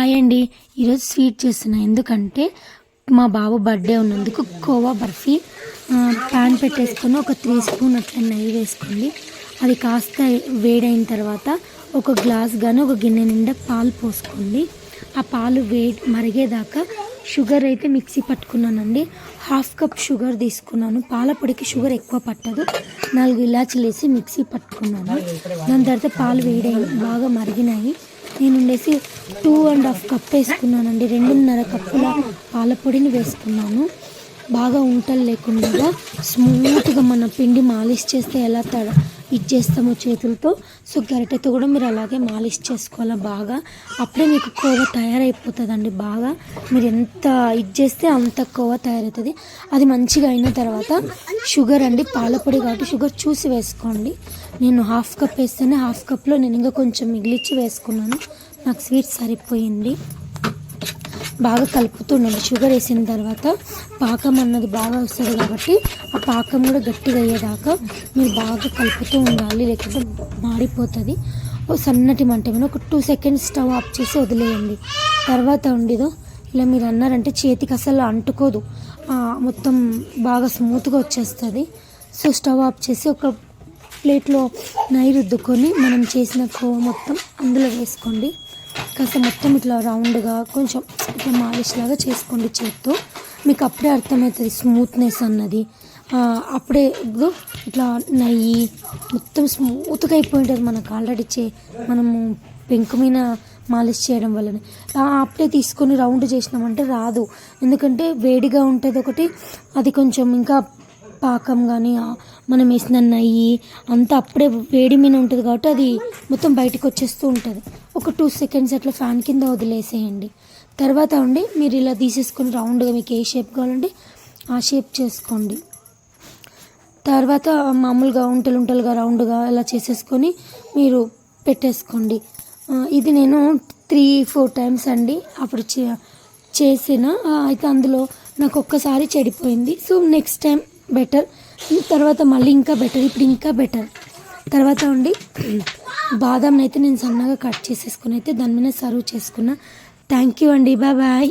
Hi అండి ఈరోజు sweet చేస్తున్నా. ఎందుకంటే మా బాబు బర్త్డే ఉన్నందుకు కోవా బర్ఫీ ప్యాన్ పెట్టేసుకొని ఒక త్రీ స్పూన్ అట్లా నెయ్యి వేసుకోండి. అది కాస్త వేడైన తర్వాత ఒక గ్లాస్ కానీ ఒక గిన్నె నిండా పాలు పోసుకోండి. ఆ పాలు వేడి మరిగేదాకా షుగర్ అయితే మిక్సీ పట్టుకున్నానండి. హాఫ్ కప్ షుగర్ తీసుకున్నాను. పాల పొడికి షుగర్ ఎక్కువ పట్టదు. నాలుగు ఇలాచీలు వేసి మిక్సీ పట్టుకున్నాను. దాని తర్వాత పాలు వేడై బాగా మరిగినాయి. నేను ఉండేసి టూ అండ్ హాఫ్ కప్ వేసుకున్నానండి. రెండున్నర కప్పుల పాల పొడిని వేసుకున్నాను. బాగా ఉంటలు లేకుండా స్మూత్గా మన పిండి మాలిష్ చేస్తే ఎలా తడ ఇచ్చేస్తాము చేతులతో. సో గరిటెతో కూడా మీరు అలాగే మాలిష్ చేసుకోవాలి బాగా. అప్పుడే మీకు కోవ తయారైపోతుందండి బాగా. మీరు ఎంత ఇచ్చేస్తే అంత కోవ తయారవుతుంది. అది మంచిగా అయిన తర్వాత షుగర్ అండి పాలపొడి కాబట్టి షుగర్ చూసి వేసుకోండి. నేను హాఫ్ కప్ వేస్తేనే హాఫ్ కప్లో నేను ఇంకా కొంచెం మిగిలిచ్చి వేసుకున్నాను. నాకు స్వీట్ సరిపోయింది. బాగా కలుపుతుండండి. షుగర్ వేసిన తర్వాత పాకం అన్నది బాగా వస్తుంది కాబట్టి ఆ పాకం కూడా గట్టిగా అయ్యేదాకా మీరు బాగా కలుపుతూ ఉండాలి లేకపోతే మాడిపోతుంది. ఓ సన్నటి మంట మీద ఒక టూ సెకండ్స్ స్టవ్ ఆఫ్ చేసి వదిలేయండి. తర్వాత ఉండేదో ఇలా మీరు అన్నారంటే చేతికి అసలు అంటుకోదు. మొత్తం బాగా స్మూత్గా వచ్చేస్తుంది. సో స్టవ్ ఆఫ్ చేసి ఒక ప్లేట్లో నెయ్యి రుద్దుకొని మనం చేసిన కోవ మొత్తం అందులో వేసుకోండి. కాస్త మొత్తం ఇట్లా రౌండ్గా కొంచెం ఇట్లా మాలిష్ లాగా చేసుకోండి చేత్తో. మీకు అప్పుడే అర్థమవుతుంది స్మూత్నెస్ అన్నది. అప్పుడే ఇట్లా నెయ్యి మొత్తం స్మూత్గా అయిపోయి ఉంటుంది మనకు ఆల్రెడీ చే మనము పెంకు మీద మాలిష్ చేయడం వల్లనే. అప్పుడే తీసుకొని రౌండ్ చేసినామంటే రాదు. ఎందుకంటే వేడిగా ఉంటుంది ఒకటి అది కొంచెం ఇంకా పాకం కానీ మనం వేసిన నెయ్యి అంతా అప్పుడే వేడి మీద ఉంటుంది కాబట్టి అది మొత్తం బయటకు వచ్చేస్తూ ఉంటుంది. ఒక టూ సెకండ్స్ అట్లా ఫ్యాన్ కింద వదిలేసేయండి. తర్వాత ఉండి మీరు ఇలా తీసేసుకొని రౌండ్గా మీకు ఏ షేప్ కావాలంటే ఆ షేప్ చేసుకోండి. తర్వాత మామూలుగా ఉంటలు ఉంటలుగా రౌండ్గా ఇలా చేసేసుకొని మీరు పెట్టేసుకోండి. ఇది నేను త్రీ ఫోర్ టైమ్స్ అండి అప్పుడు చే- చేసిన. అయితే అందులో నాకు ఒక్కసారి చెడిపోయింది. So next time better. తర్వాత మళ్ళీ ఇంకా బెటర్ ఇప్పుడు ఇంకా బెటర్. తర్వాత ఉండి బాదంనైతే అయితే నేను సన్నగా కట్ చేసేసుకుని అయితే దాని మీద సర్వ్ చేసుకున్నా. థ్యాంక్ యూ అండి. బాయ్